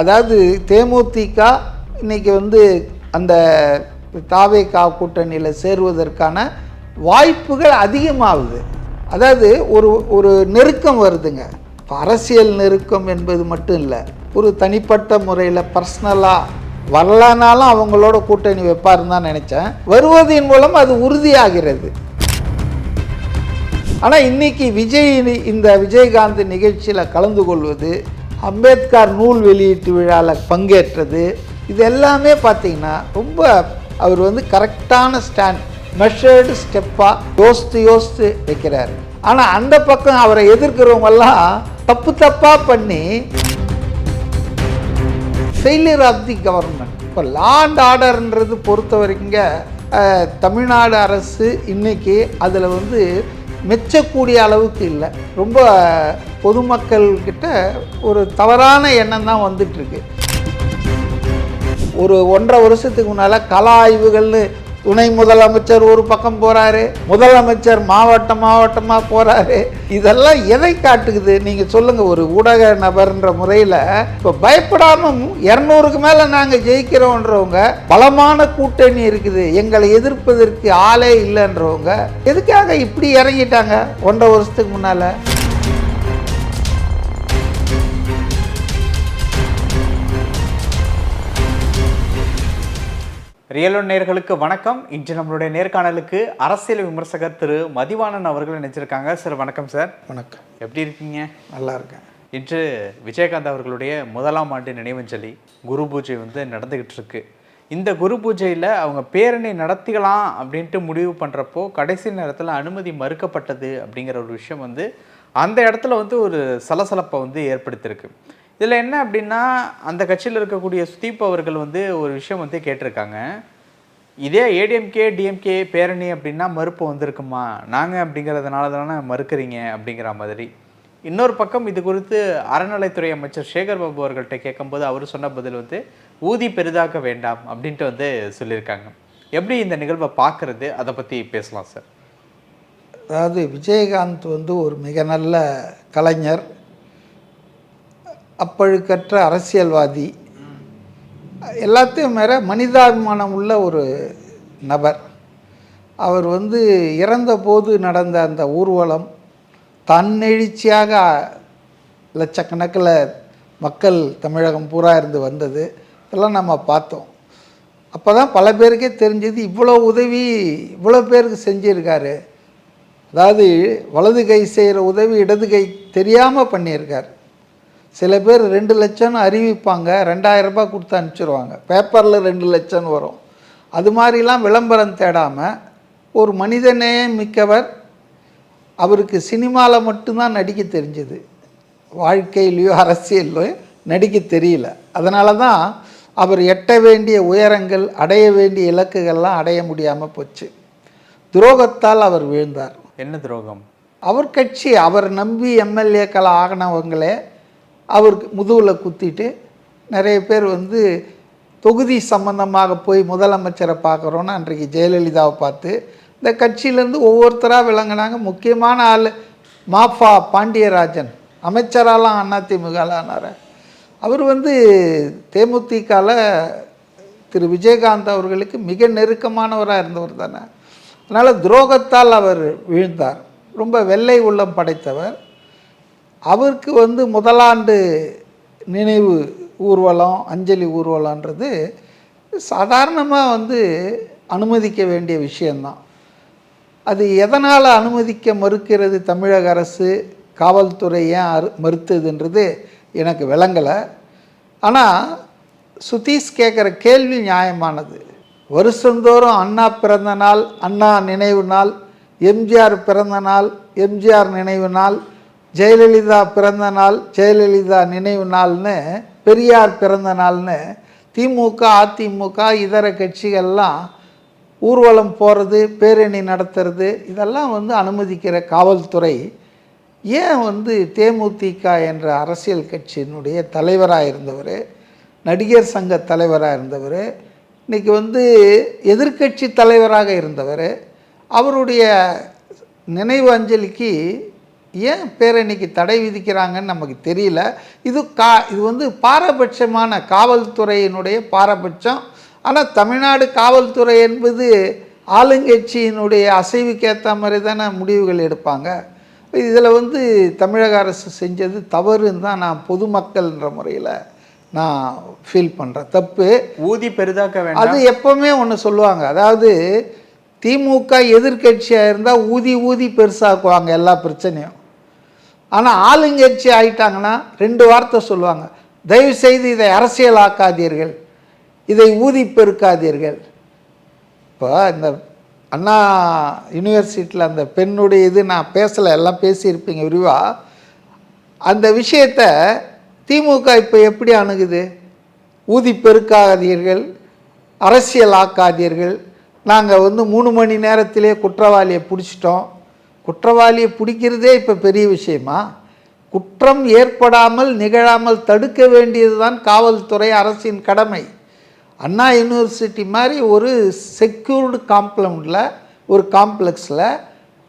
அதாவது தேமுதிக இன்னைக்கு வந்து அந்த தாவேகா கூட்டணியில் சேருவதற்கான வாய்ப்புகள் அதிகமாகுது. அதாவது ஒரு ஒரு நெருக்கம் வருதுங்க. அரசியல் நெருக்கம் என்பது மட்டும் இல்லை ஒரு தனிப்பட்ட முறையில் பர்சனலாக வரலனாலும் அவங்களோட கூட்டணி வைப்பாருன்னு தான் நினச்சேன். வருவதன் மூலம் அது உறுதியாகிறது. ஆனால் இன்றைக்கி விஜய் இந்த விஜயகாந்த் நிகழ்ச்சியில் கலந்து கொள்வது அம்பேத்கர் நூல் வெளியீட்டு விழாவில் பங்கேற்றது. இது எல்லாமே பார்த்தீங்கன்னா ரொம்ப அவர் வந்து கரெக்டான ஸ்டாண்ட் மெஷர்டு ஸ்டெப்பாக யோசித்து யோசித்து வைக்கிறாரு. ஆனால் அந்த பக்கம் அவரை எதிர்க்கிறவங்கெல்லாம் தப்பு தப்பாக பண்ணி ஃபெயிலியர் ஆஃப் தி கவர்மெண்ட் இப்போ லாண்ட் ஆர்டர்ன்றது பொறுத்த வரைக்குங்க தமிழ்நாடு அரசு இன்றைக்கி அதில் வந்து மெச்சக்கூடிய அளவுக்கு இல்லை. ரொம்ப பொதுமக்கள்கிட்ட ஒரு தவறான எண்ணம் தான் வந்துட்டுருக்கு ஒரு ஒன்றரை வருஷத்துக்கு முன்னால் கல ஆய்வுகள்னு துணை முதலமைச்சர் ஒரு பக்கம் போகிறாரு முதலமைச்சர் மாவட்டம் மாவட்டமாக போகிறாரு இதெல்லாம் எதை காட்டுக்குது நீங்கள் சொல்லுங்கள் ஒரு ஊடக நபர்ன்ற முறையில் இப்போ பயப்படாமல் இரநூறுக்கு மேலே நாங்கள் ஜெயிக்கிறோன்றவங்க பலமான கூட்டணி இருக்குது எங்களை எதிர்ப்பதற்கு ஆளே இல்லைன்றவங்க எதுக்காக இப்படி இறங்கிட்டாங்க? ஒன்றரை வருஷத்துக்கு முன்னால். ரியலோ நேர்களுக்கு வணக்கம். இன்று நம்மளுடைய நேர்காணலுக்கு அரசியல் விமர்சகர் திரு மதிவாணன் அவர்கள் நினைச்சிருக்காங்க சார் வணக்கம் சார். வணக்கம். எப்படி இருக்கீங்க? நல்லா இருக்கேன். இன்று விஜயகாந்த் அவர்களுடைய முதலாம் ஆண்டு நினைவஞ்சலி குரு பூஜை வந்து நடந்துகிட்டு இருக்கு. இந்த குரு பூஜையில் அவங்க பேரணி நடத்திக்கலாம் அப்படின்ட்டு முடிவு பண்ணுறப்போ கடைசி நேரத்தில் அனுமதி மறுக்கப்பட்டது அப்படிங்கிற ஒரு விஷயம் வந்து அந்த இடத்துல வந்து ஒரு சலசலப்பை வந்து ஏற்படுத்தியிருக்கு. இதில் என்ன அப்படின்னா அந்த கட்சியில் இருக்கக்கூடிய சுதீப் அவர்கள் வந்து ஒரு விஷயம் வந்து கேட்டிருக்காங்க. இதே ஏடிஎம்கே டிஎம்கே பேரணி அப்படின்னா மறுப்பு வந்திருக்குமா? நாங்கள் அப்படிங்கிறதுனால தானே மறுக்கிறீங்க அப்படிங்கிற மாதிரி. இன்னொரு பக்கம் இது குறித்து அறநிலைத்துறை அமைச்சர் சேகர் பாபு அவர்கள்ட்ட கேட்கும்போது அவர் சொன்ன பதில் வந்து ஊதி பெரிதாக்க வேண்டாம் அப்படின்ட்டு வந்து சொல்லியிருக்காங்க. எப்படி இந்த நிகழ்வை பார்க்குறது? அதை பற்றி பேசலாம் சார். அதாவது விஜயகாந்த் வந்து ஒரு மிக நல்ல கலைஞர். அப்பழுக்கற்ற அரசியல்வாதி. எல்லாத்தையும் மேல மனிதாபிமானம் உள்ள ஒரு நபர். அவர் வந்து இறந்தபோது நடந்த அந்த ஊர்வலம் தன்னெழுச்சியாக லட்சக்கணக்கில் மக்கள் தமிழகம் பூரா இருந்து வந்தது. இதெல்லாம் நம்ம பார்த்தோம். அப்போ தான் பல பேருக்கே தெரிஞ்சது இவ்வளோ உதவி இவ்வளோ பேருக்கு செஞ்சுருக்காரு. அதாவது வலது கை செய்கிற உதவி இடது கை தெரியாமல் பண்ணியிருக்கார். சில பேர் ரெண்டு லட்சம்னு அறிவிப்பாங்க ரெண்டாயிரம் ரூபாய் கொடுத்து அனுப்பிச்சிருவாங்க. பேப்பரில் ரெண்டு லட்சம்னு வரும். அது மாதிரிலாம் விளம்பரம் தேடாமல் ஒரு மனிதநேயம் மிக்கவர் அவருக்கு சினிமாவில் மட்டும்தான் நடிக்க தெரிஞ்சது. வாழ்க்கையிலையோ அரசியல்லையோ நடிக்க தெரியல. அதனால தான் அவர் எட்ட வேண்டிய உயரங்கள் அடைய வேண்டிய இலக்குகள்லாம் அடைய முடியாமல் போச்சு. துரோகத்தால் அவர் வீழ்ந்தார். என்ன துரோகம்? அவர் கட்சி அவர் நம்பி எம்எல்ஏக்கள் ஆகினவங்களே அவருக்கு முதுகில் குத்திட்டு நிறைய பேர் வந்து தொகுதி சம்பந்தமாக போய் முதலமைச்சரை பார்க்குறோன்னு அன்றைக்கு ஜெயலலிதாவை பார்த்து இந்த கட்சியிலேருந்து ஒவ்வொருத்தராக விளங்குனாங்க. முக்கியமான ஆள் மாஃபா பாண்டியராஜன் அமைச்சராலாம் அதிமுகவில் ஆனார் அவர் வந்து தேமுதிகவில் திரு விஜயகாந்த் அவர்களுக்கு மிக நெருக்கமானவராக இருந்தவர் தானே. அதனால் துரோகத்தால் அவர் வீழ்ந்தார். ரொம்ப வெள்ளை உள்ளம் படைத்தவர். அவருக்கு வந்து முதலாண்டு நினைவு ஊர்வலம் அஞ்சலி ஊர்வலன்றது சாதாரணமாக வந்து அனுமதிக்க வேண்டிய விஷயந்தான். அது எதனால் அனுமதிக்க மறுக்கிறது தமிழக அரசு? காவல்துறை ஏன் அரு மறுத்ததுன்றது எனக்கு விளங்கலை. ஆனால் சுதீஷ் கேட்குற கேள்வி நியாயமானது. வருஷந்தோறும் அண்ணா பிறந்த நாள் அண்ணா நினைவு நாள் எம்ஜிஆர் பிறந்த நாள் எம்ஜிஆர் நினைவு நாள் ஜெயலலிதா பிறந்த நாள் ஜெயலலிதா நினைவு நாள்னு பெரியார் பிறந்த நாள்னு திமுக அதிமுக இதர கட்சிகள்லாம் ஊர்வலம் போகிறது பேரணி நடத்துறது இதெல்லாம் வந்து அனுமதிக்கிற காவல்துறை ஏன் வந்து தேமுதிக என்ற அரசியல் கட்சியினுடைய தலைவராக இருந்தவர் நடிகர் சங்க தலைவராக இருந்தவர் இன்றைக்கி வந்து எதிர்க்கட்சி தலைவராக இருந்தவர் அவருடைய நினைவு அஞ்சலிக்கு ஏன் பேரணிக்கு தடை விதிக்கிறாங்கன்னு நமக்கு தெரியல. இது கா இது வந்து பாரபட்சமான காவல்துறையினுடைய பாரபட்சம். ஆனால் தமிழ்நாடு காவல்துறை என்பது ஆளுங்கட்சியினுடைய அசைவுக்கு ஏற்ற மாதிரி தானே முடிவுகள் எடுப்பாங்க. இதில் வந்து தமிழக அரசு செஞ்சது தவறுன்னு தான் நான் பொதுமக்கள்ன்ற முறையில் நான் ஃபீல் பண்ணுறேன் தப்பு. ஊதி பெரிதாக்க வேண்டாம். அது எப்பவுமே ஒன்று சொல்லுவாங்க. அதாவது திமுக எதிர்க்கட்சியாக இருந்தால் ஊதி ஊதி பெருசாக்குவாங்க எல்லா பிரச்சனையும். ஆனால் ஆளுங்கட்சி ஆயிட்டாங்கன்னா ரெண்டு வார்த்தை சொல்லுவாங்க. தயவு செய்து இதை அரசியலாக்காதீர்கள். இதை ஊதி பெருக்காதீர்கள் இப்போ இந்த அண்ணா யூனிவர்சிட்டியில் அந்த பெண்ணுடைய இது நான் பேசலை எல்லாம் பேசியிருப்பீங்க விரிவாக அந்த விஷயத்தை திமுக இப்போ எப்படி அணுகுது? ஊதி பெருக்காதீர்கள் அரசியல் ஆக்காதீர்கள் நாங்கள் வந்து மூணு மணி நேரத்திலே குற்றவாளியை பிடிச்சிட்டோம். குற்றவாளியை பிடிக்கிறதே இப்போ பெரிய விஷயமா? குற்றம் ஏற்படாமல் நிகழாமல் தடுக்க வேண்டியது தான் காவல்துறை அரசின் கடமை. அண்ணா யூனிவர்சிட்டி மாதிரி ஒரு செக்யூர்டு காம்ப்ளவுண்டில் ஒரு காம்ப்ளெக்ஸில்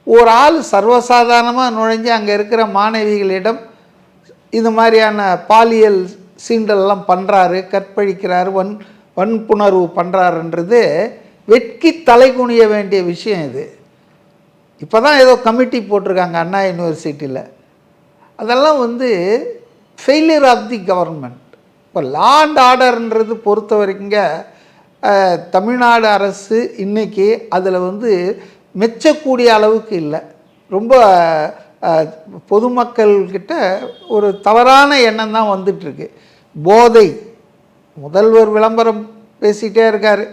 ஒரு ஆள் சர்வசாதாரணமாக நுழைஞ்சு அங்கே இருக்கிற மாணவிகளிடம் இது மாதிரியான பாலியல் சீண்டல்லாம் பண்ணுறாரு கற்பழிக்கிறாரு வன் வன்புணர்வு பண்ணுறாருன்றது வெட்கி தலை குனிய வேண்டிய விஷயம் இது. இப்போ தான் ஏதோ கமிட்டி போட்டிருக்காங்க அண்ணா யூனிவர்சிட்டியில் அதெல்லாம் வந்து ஃபெயிலியர் ஆஃப் தி கவர்மெண்ட் இப்போ லாண்ட் ஆர்டர்ன்றது பொறுத்த வரைக்குங்க தமிழ்நாடு அரசு இன்றைக்கி அதில் வந்து மெச்சக்கூடிய அளவுக்கு இல்லை. ரொம்ப பொதுமக்கள்கிட்ட ஒரு தவறான எண்ணம் தான் வந்துட்டுருக்கு. போதை. முதல்வர் விளம்பரம் பேசிகிட்டே இருக்கார்.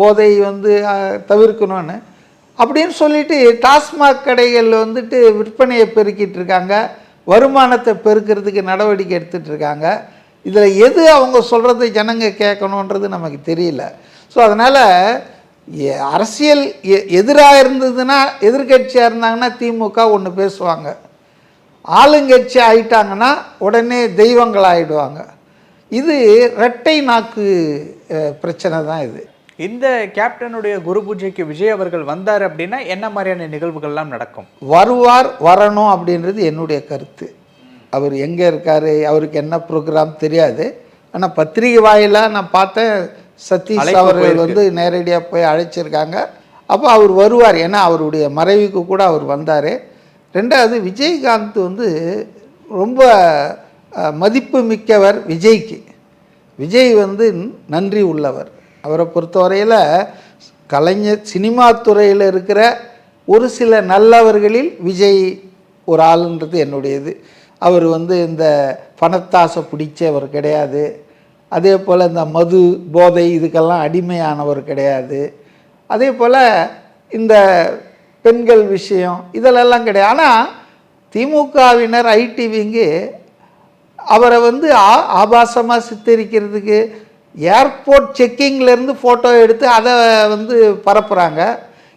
போதை வந்து தவிர்க்கணும்னு. அப்படின்னு சொல்லிட்டு டாஸ்மாக் கடைகள் வந்துட்டு விற்பனையை பெருக்கிட்டு இருக்காங்க. வருமானத்தை பெருக்கிறதுக்கு நடவடிக்கை எடுத்துகிட்டு இருக்காங்க. இதில் எது அவங்க சொல்கிறத ஜனங்க கேட்கணுன்றது நமக்கு தெரியல. ஸோ அதனால் அரசியல் எதிராக இருந்ததுன்னா எதிர்க்கட்சியாக இருந்தாங்கன்னா திமுக ஒன்று பேசுவாங்க. ஆளுங்கட்சி ஆயிட்டாங்கன்னா உடனே தெய்வங்கள் ஆயிடுவாங்க இது ரெட்டை நாக்கு பிரச்சனை தான் இது. இந்த கேப்டனுடைய குரு பூஜைக்கு விஜய் அவர்கள் வந்தார் அப்படின்னா என்ன மாதிரியான நிகழ்வுகள்லாம் நடக்கும்? வருவார் வரணும் அப்படின்றது என்னுடைய கருத்து. அவர் எங்கே இருக்கார் அவருக்கு என்ன ப்ரோக்ராம் தெரியாது. ஆனால் பத்திரிகை வாயிலாக நான் பார்த்தேன் சதீஷ் அவர்கள். வந்து நேரடியாக போய் அழைச்சிருக்காங்க. அப்போ அவர் வருவார் ஏன்னா அவருடைய மறைவுக்கு கூட அவர் வந்தார். ரெண்டாவது விஜயகாந்த் வந்து ரொம்ப மதிப்பு மிக்கவர் விஜய்க்கு. விஜய் வந்து நன்றி உள்ளவர். அவரை பொறுத்தவரையில் கலைஞர் சினிமா துறையில் இருக்கிற ஒரு சில நல்லவர்களில் விஜய் ஒரு ஆளுன்றது என்னுடையது. அவர் வந்து இந்த பணத்தாசை பிடிச்சவர் கிடையாது. அதே போல் இந்த மது போதை இதுக்கெல்லாம் அடிமையானவர் கிடையாது. அதே போல் இந்த பெண்கள் விஷயம் இதிலெல்லாம் கிடையாது. ஆனால் திமுகவினர் ஐடிவிங்கு அவரை வந்து ஆ ஆபாசமாக சித்தரிக்கிறதுக்கு ஏர்போர்ட் செக்கிங்லேருந்து ஃபோட்டோ எடுத்து அதை வந்து பரப்புகிறாங்க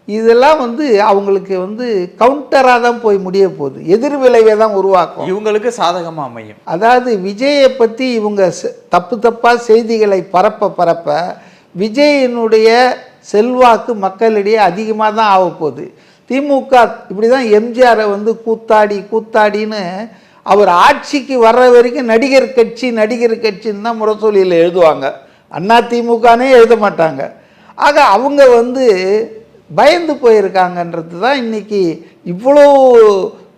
இதெல்லாம் வந்து அவங்களுக்கு வந்து கவுண்டராக தான் போய் முடிய போகுது. எதிர் விளைவை தான் உருவாக்கும். இவங்களுக்கு சாதகமா அமையும். அதாவது விஜயை பற்றி இவங்க தப்பு தப்பாக செய்திகளை பரப்ப பரப்ப விஜயினுடைய செல்வாக்கு மக்களிடையே அதிகமாக தான் ஆக போகுது. திமுக இப்படி தான் எம்ஜிஆரை வந்து கூத்தாடி கூத்தாடின்னு அவர் ஆட்சிக்கு வர்ற வரைக்கும் நடிகர் கட்சி நடிகர் கட்சின்னு தான் முரசொலியில் எழுதுவாங்க. அண்ணா திமுகனே எழுத மாட்டாங்க. ஆக அவங்க வந்து பயந்து போயிருக்காங்கன்றது தான் இன்றைக்கி இவ்வளோ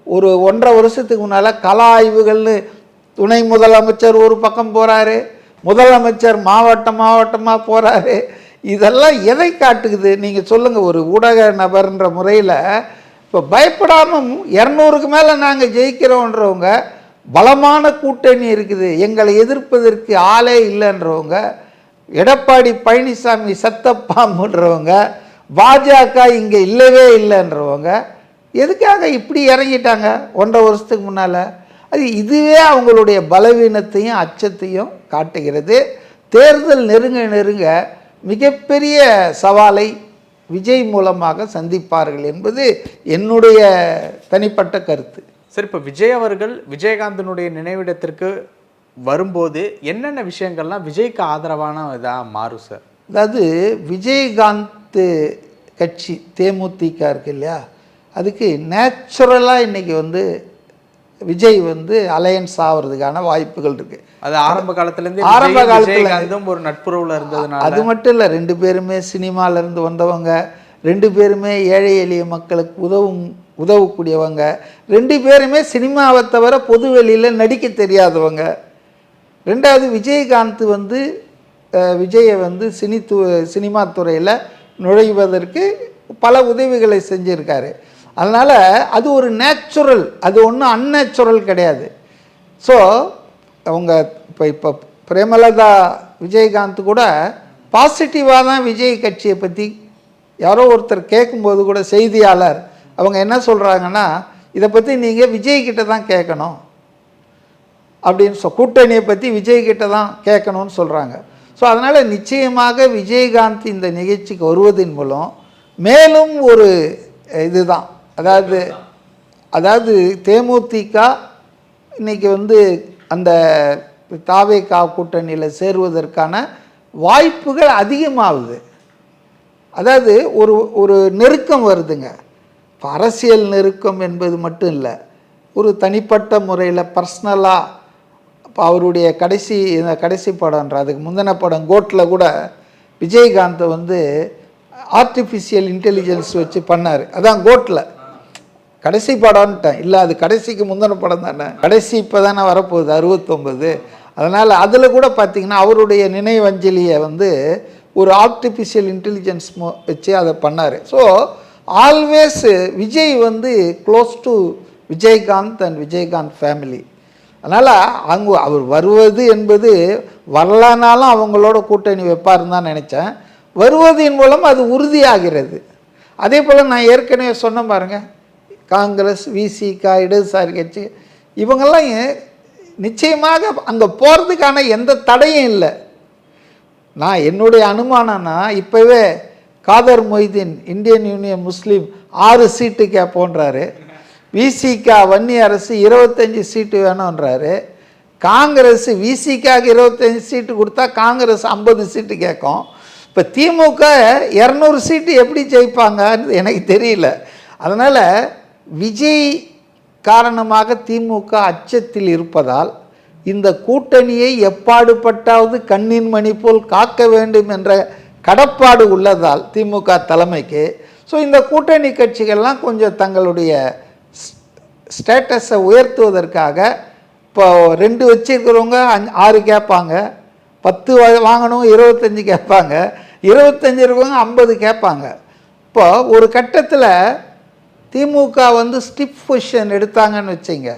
ஒரு ஒன்றரை வருஷத்துக்கு முன்னால் கல ஆய்வுகள்னு துணை முதலமைச்சர் ஒரு பக்கம் போகிறாரு முதலமைச்சர் மாவட்டம் மாவட்டமாக போகிறாரு இதெல்லாம் எதை காட்டுக்குது நீங்கள் சொல்லுங்கள் ஒரு ஊடக நபர்ன்ற முறையில் இப்போ பயப்படாமல் இரநூறுக்கு மேலே நாங்கள் ஜெயிக்கிறோன்றவங்க பலமான கூட்டணி இருக்குது எங்களை எதிர்ப்பதற்கு ஆளே இல்லைன்றவங்க எடப்பாடி பழனிசாமி சத்தப்பாம்புன்றவங்க பாஜக இங்கே இல்லவே இல்லைன்றவங்க எதுக்காக இப்படி இறங்கிட்டாங்க ஒன்றரை வருஷத்துக்கு முன்னால்? அது இதுவே அவங்களுடைய பலவீனத்தையும் அச்சத்தையும் காட்டுகிறது. தேர்தல் நெருங்க நெருங்க மிகப்பெரிய சவாலை விஜய் மூலமாக சந்திப்பார்கள் என்பது என்னுடைய தனிப்பட்ட கருத்து. சரி இப்போ விஜய் அவர்கள் விஜயகாந்தனுடைய நினைவிடத்திற்கு வரும்போது என்னென்ன விஷயங்கள்லாம் விஜய்க்கு ஆதரவான இதாக மாறும் சார் அதாவது விஜயகாந்த் கட்சி தேமுதிக இருக்கு இல்லையா? அதுக்கு நேச்சுரலாக இன்றைக்கி வந்து விஜய் வந்து அலையன்ஸ் ஆகிறதுக்கான வாய்ப்புகள் இருக்குது அது ஆரம்ப காலத்துல இருந்தே ஆரம்ப காலத்துல- ஒரு நட்புறவுல இருந்ததுனால. அது மட்டும் இல்லை ரெண்டு பேருமே சினிமால இருந்து வந்தவங்க ரெண்டு பேருமே ஏழை எளிய மக்களுக்கு உதவும் உதவக்கூடியவங்க ரெண்டு பேருமே சினிமாவை தவிர பொது வெளியில் நடிக்க தெரியாதவங்க. ரெண்டாவது விஜயகாந்த் வந்து விஜயை வந்து சினி து சினிமா துறையில் நுழைவதற்கு பல உதவிகளை செஞ்சுருக்காரு. அதனால் அது ஒரு நேச்சுரல் அது ஒன்றும் அந்நேச்சுரல் கிடையாது. ஸோ அவங்க இப்போ இப்போ பிரேமலதா விஜயகாந்த் கூட பாசிட்டிவாக தான் விஜய் கட்சியை பற்றி யாரோ ஒருத்தர் கேட்கும்போது கூட செய்தியாளர் அவங்க என்ன சொல்கிறாங்கன்னா இதை பற்றி நீங்கள் விஜய்கிட்ட தான் கேட்கணும். அப்படின்னு சொ கூட்டணியை பற்றி விஜய்கிட்ட தான் கேட்கணும்னு சொல்கிறாங்க ஸோ அதனால் நிச்சயமாக விஜயகாந்த் இந்த நிகழ்ச்சிக்கு வருவதன் மூலம் மேலும் ஒரு இதுதான். அதாவது அதாவது தேமுதிக இன்றைக்கி வந்து அந்த தாவேகா கூட்டணியில் சேருவதற்கான வாய்ப்புகள் அதிகமாகுது. அதாவது ஒரு ஒரு நெருக்கம் வருதுங்க. இப்போ அரசியல் நெருக்கம் என்பது மட்டும் இல்லை ஒரு தனிப்பட்ட முறையில் பர்சனலாக இப்போ அவருடைய கடைசி இந்த கடைசி படம்ன்ற அதுக்கு முந்தின படம் கோட்டில் கூட விஜயகாந்தை வந்து ஆர்டிஃபிஷியல் இன்டெலிஜென்ஸ் வச்சு பண்ணார். அதான் கோட்டில் கடைசி படம்ன்ட்டேன். இல்லை அது கடைசிக்கு முந்தின படம் தானே. கடைசி இப்போ தானே வரப்போகுது அறுபத்தொம்பது. அதனால் அதில் கூட பார்த்தீங்கன்னா அவருடைய நினைவஞ்சலியை வந்து ஒரு ஆர்டிஃபிஷியல் இன்டெலிஜென்ஸ் வச்சு அதை பண்ணார். ஸோ ஆல்வேஸ் விஜய் வந்து close to Vijayakanth and Vijayakanth family அதனால் அங்கே அவர் வருவது என்பது வரலனாலும் அவங்களோட கூட்டணி வைப்பாருன்னு தான் நினச்சேன். வருவதின் மூலம் அது உறுதியாகிறது. அதே போல் நான் ஏற்கனவே சொன்ன பாருங்கள் காங்கிரஸ் விசிகா இடதுசாரி கட்சி இவங்கெல்லாம் நிச்சயமாக அங்கே போகிறதுக்கான எந்த தடையும் இல்லை. நான் என்னுடைய அனுமானம்னா இப்போவே Kader Mohideen Indian Union Muslim ஆறு சீட்டு கேட்போன்றாரு விசிகா வன்னி அரசு இருபத்தஞ்சி சீட்டு வேணுன்றாரு காங்கிரஸ் விசிக்காக இருபத்தஞ்சி சீட்டு கொடுத்தா காங்கிரஸ் ஐம்பது சீட்டு கேட்கும். இப்போ திமுக இரநூறு சீட்டு எப்படி ஜெயிப்பாங்கன்னு எனக்கு தெரியல. அதனால் விஜய் காரணமாக திமுக அச்சத்தில் இருப்பதால் இந்த கூட்டணியை எப்பாடுபட்டாவது கண்ணின் மணி போல் காக்க வேண்டும் என்ற கடப்பாடு உள்ளதால் திமுக தலைமைக்கு. ஸோ இந்த கூட்டணி கட்சிகள்லாம் கொஞ்சம் தங்களுடைய ஸ்டேட்டஸை உயர்த்துவதற்காக இப்போ ரெண்டு வச்சுருக்கிறவங்க அஞ்சு ஆறு கேட்பாங்க. பத்து வாங்கணும் இருபத்தஞ்சி கேட்பாங்க. இருபத்தஞ்சி இருக்கவங்க ஐம்பது கேட்பாங்க. இப்போ ஒரு கட்டத்தில் திமுக வந்து ஸ்டிப் பொசிஷன் எடுத்தாங்கன்னு வச்சிங்க.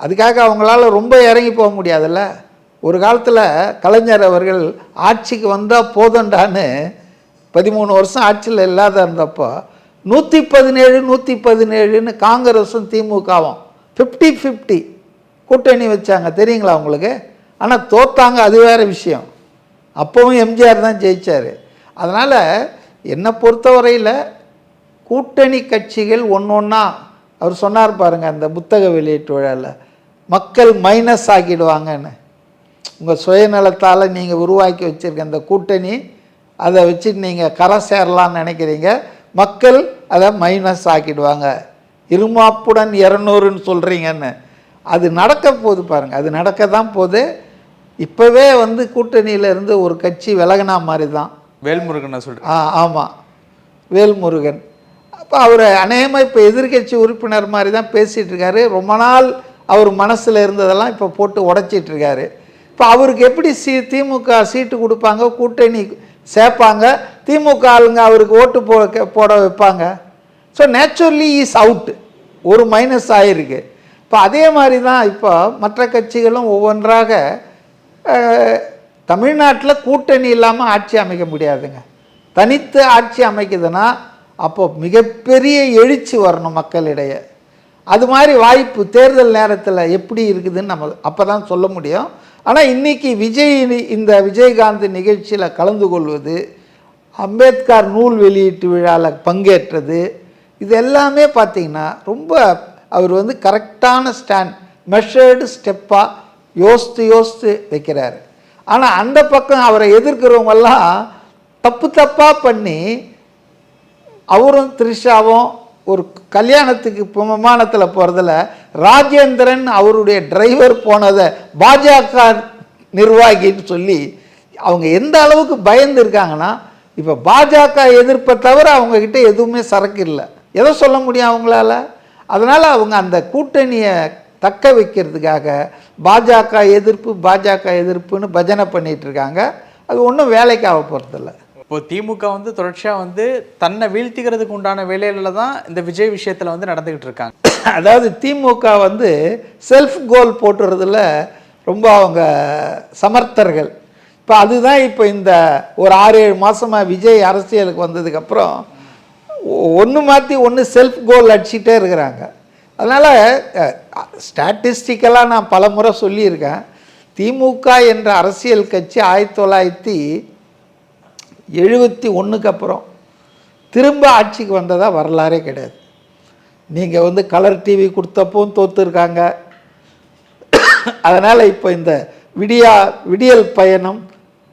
அதுக்காக அவங்களால ரொம்ப இறங்கி போக முடியாதுல்ல? ஒரு காலத்தில் கலைஞர் அவர்கள் ஆட்சிக்கு வந்தால் போதண்டான்னு பதிமூணு வருஷம் ஆட்சியில் இல்லாத இருந்தப்போ நூற்றி பதினேழு நூற்றி பதினேழுன்னு காங்கிரஸும் திமுகவும். ஃபிஃப்டி ஃபிஃப்டி கூட்டணி வச்சாங்க. தெரியுங்களா உங்களுக்கு? ஆனால் தோத்தாங்க. அது வேறு விஷயம். அப்போவும் எம்ஜிஆர் தான் ஜெயித்தார் அதனால் என்னை பொறுத்தவரையில் கூட்டணி கட்சிகள் ஒன்று ஒன்றா அவர் சொன்னார் பாருங்க அந்த புத்தக வெளியீட்டு விழாவில் மக்கள் மைனஸ் ஆக்கிடுவாங்கன்னு. உங்கள் சுயநலத்தால் நீங்கள் உருவாக்கி வச்சுருக்க அந்த கூட்டணி அதை வச்சு நீங்கள் கரை சேரலான்னு நினைக்கிறீங்க. மக்கள் அதை மைனஸ் ஆக்கிடுவாங்க. இருமாப்புடன் இரநூறுன்னு சொல்கிறீங்கன்னு அது நடக்க போகுது பாருங்கள் அது நடக்க தான் போகுது. இப்போவே வந்து கூட்டணியில இருந்து ஒரு கட்சி விலகினா மாதிரி தான் வேல்முருகன் சொல்றேன் ஆ ஆமாம் வேல்முருகன். அப்போ அவர் அநேகமாக இப்போ எதிர்க்கட்சி உறுப்பினர் மாதிரி தான் பேசிகிட்டு இருக்காரு. ரொம்ப நாள் அவர் மனசில் இருந்ததெல்லாம் இப்போ போட்டு உடைச்சிட்டு இருக்காரு. இப்போ அவருக்கு எப்படி சி திமுக சீட்டு கொடுப்பாங்க? கூட்டணி சேர்ப்பாங்க. திமுக ஆளுங்க அவருக்கு ஓட்டு போ போட வைப்பாங்க. ஸோ நேச்சுரலி இஸ் அவுட் ஒரு மைனஸ் ஆகிருக்கு இப்போ அதே மாதிரி தான் இப்போ மற்ற கட்சிகளும் ஒவ்வொன்றாக தமிழ்நாட்டில் கூட்டணி இல்லாமல் ஆட்சி அமைக்க முடியாதுங்க. தனித்து ஆட்சி அமைக்குதுன்னா அப்போ மிகப்பெரிய எழுச்சி வரணும் மக்களிடையே. அது மாதிரி வாய்ப்பு தேர்தல் நேரத்தில் எப்படி இருக்குதுன்னு நம்ம அப்போ தான் சொல்ல முடியும். ஆனால் இன்றைக்கி விஜய் இந்த விஜயகாந்த் நிகழ்ச்சியில் கலந்து கொள்வது அம்பேத்கர் நூல் வெளியீட்டு விழாவில் பங்கேற்றது இது எல்லாமே பார்த்தீங்கன்னா ரொம்ப அவர் வந்து கரெக்டான ஸ்டாண்ட் மெஷர்டு ஸ்டெப்பாக யோசித்து யோசித்து வைக்கிறாரு. ஆனால் அந்த பக்கம் அவரை எதிர்க்கிறவங்கெல்லாம் தப்பு தப்பாக பண்ணி அவரும் த்ரிஷாவும் ஒரு கல்யாணத்துக்கு விமானத்தில் போகிறதுல ராஜேந்திரன் அவருடைய டிரைவர் போனதை பாஜக நிர்வாகின்னு சொல்லி அவங்க எந்த அளவுக்கு பயந்து இருக்காங்கன்னா இப்போ பாஜக எதிர்ப்பை தவிர அவங்கக்கிட்ட எதுவுமே சரக்கு இல்லை. எதை சொல்ல முடியும் அவங்களால? அதனால் அவங்க அந்த கூட்டணியை தக்க வைக்கிறதுக்காக பாஜக எதிர்ப்பு பாஜக எதிர்ப்புன்னு பஜனை பண்ணிகிட்டு இருக்காங்க. அது ஒன்றும் வேலைக்கு ஆக போகிறதில்ல இப்போ திமுக வந்து தொடர்ச்சியாக வந்து தன்னை வீழ்த்திக்கிறதுக்கு உண்டான வேலைகளில் தான் இந்த விஜய் விஷயத்தில் வந்து நடந்துக்கிட்டு இருக்காங்க. அதாவது திமுக வந்து செல்ஃப் கோல் போட்டுறதுல ரொம்ப அவங்க சமர்த்தர்கள். இப்போ அதுதான் இப்போ இந்த ஒரு ஆறு ஏழு மாதமாக விஜய் அரசியலுக்கு வந்ததுக்கப்புறம் ஒன்று மாற்றி ஒன்று செல்ஃப் கோல் அடிச்சிட்டே இருக்கிறாங்க. அதனால் ஸ்டாட்டிஸ்டிக்கலாக நான் பல முறை சொல்லியிருக்கேன். திமுக என்ற அரசியல் கட்சி ஆயிரத்தி தொள்ளாயிரத்தி எழுபத்தி ஒன்றுக்கு அப்புறம் திரும்ப ஆட்சிக்கு வந்ததாக வரலாறே கிடையாது. நீங்கள் வந்து கலர் டிவி கொடுத்தப்பவும் தோற்றுருக்காங்க அதனால் இப்போ இந்த விடியா விடியல் பயணம்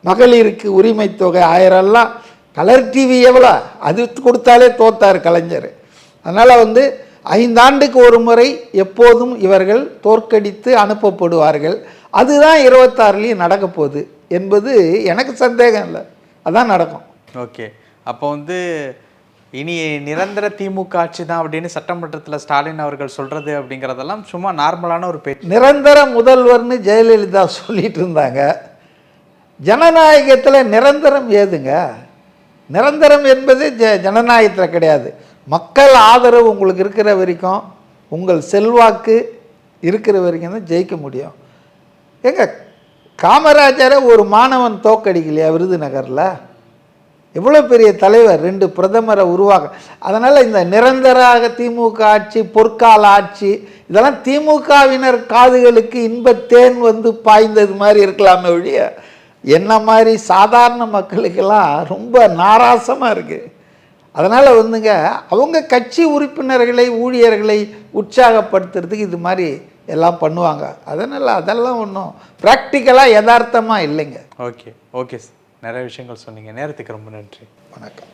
மகளிருக்கு உரிமை தொகை ஆயிரம்லாம் கலர் டிவி எவ்வளோ? அது கொடுத்தாலே தோத்தார் கலைஞர். அதனால் வந்து ஐந்தாண்டுக்கு ஒரு முறை எப்போதும் இவர்கள் தோற்கடித்து அனுப்பப்படுவார்கள். அதுதான் இருபத்தாறுலேயும் நடக்க போகுது என்பது எனக்கு சந்தேகம் இல்லை. அதான் நடக்கும். ஓகே. அப்போ வந்து இனி நிரந்தர திமுக ஆட்சி தான் அப்படின்னு சட்டமன்றத்தில் ஸ்டாலின் அவர்கள் சொல்கிறது அப்படிங்கிறதெல்லாம் சும்மா நார்மலான ஒரு பேச்சு. நிரந்தர முதல்வர்னு ஜெயலலிதா சொல்லிட்டு இருந்தாங்க. ஜனநாயகத்தில் நிரந்தரம் ஏதுங்க? நிரந்தரம் என்பது ஜ ஜனநாயகத்தில் கிடையாது. மக்கள் ஆதரவு உங்களுக்கு இருக்கிற வரைக்கும் உங்கள் செல்வாக்கு இருக்கிற வரைக்கும் தான் ஜெயிக்க முடியும். ஏங்க காமராஜரை ஒரு மாணவன் தோக்கடிக்கலையா விருதுநகரில்? எவ்வளோ பெரிய தலைவர் ரெண்டு பிரதமரை உருவாக்க அதனால் இந்த நிரந்தராக திமுக ஆட்சி பொற்கால ஆட்சி இதெல்லாம் திமுகவினர் காதுகளுக்கு இன்பத்தேன் வந்து பாய்ந்தது மாதிரி இருக்கலாமே ஒழிய என்ன மாதிரி சாதாரண மக்களுக்கெல்லாம் ரொம்ப நாராசமாக இருக்குது அதனால் வந்துங்க அவங்க கட்சி உறுப்பினர்களை ஊழியர்களை உற்சாகப்படுத்துறதுக்கு இது மாதிரி எல்லாம் பண்ணுவாங்க. அதனால் அதெல்லாம் ஒன்றும் ப்ராக்டிக்கலாக யதார்த்தமாக இல்லைங்க. Okay okay sir. நிறைய விஷயங்கள் சொன்னீங்க. நேரத்துக்கு ரொம்ப நன்றி. வணக்கம்.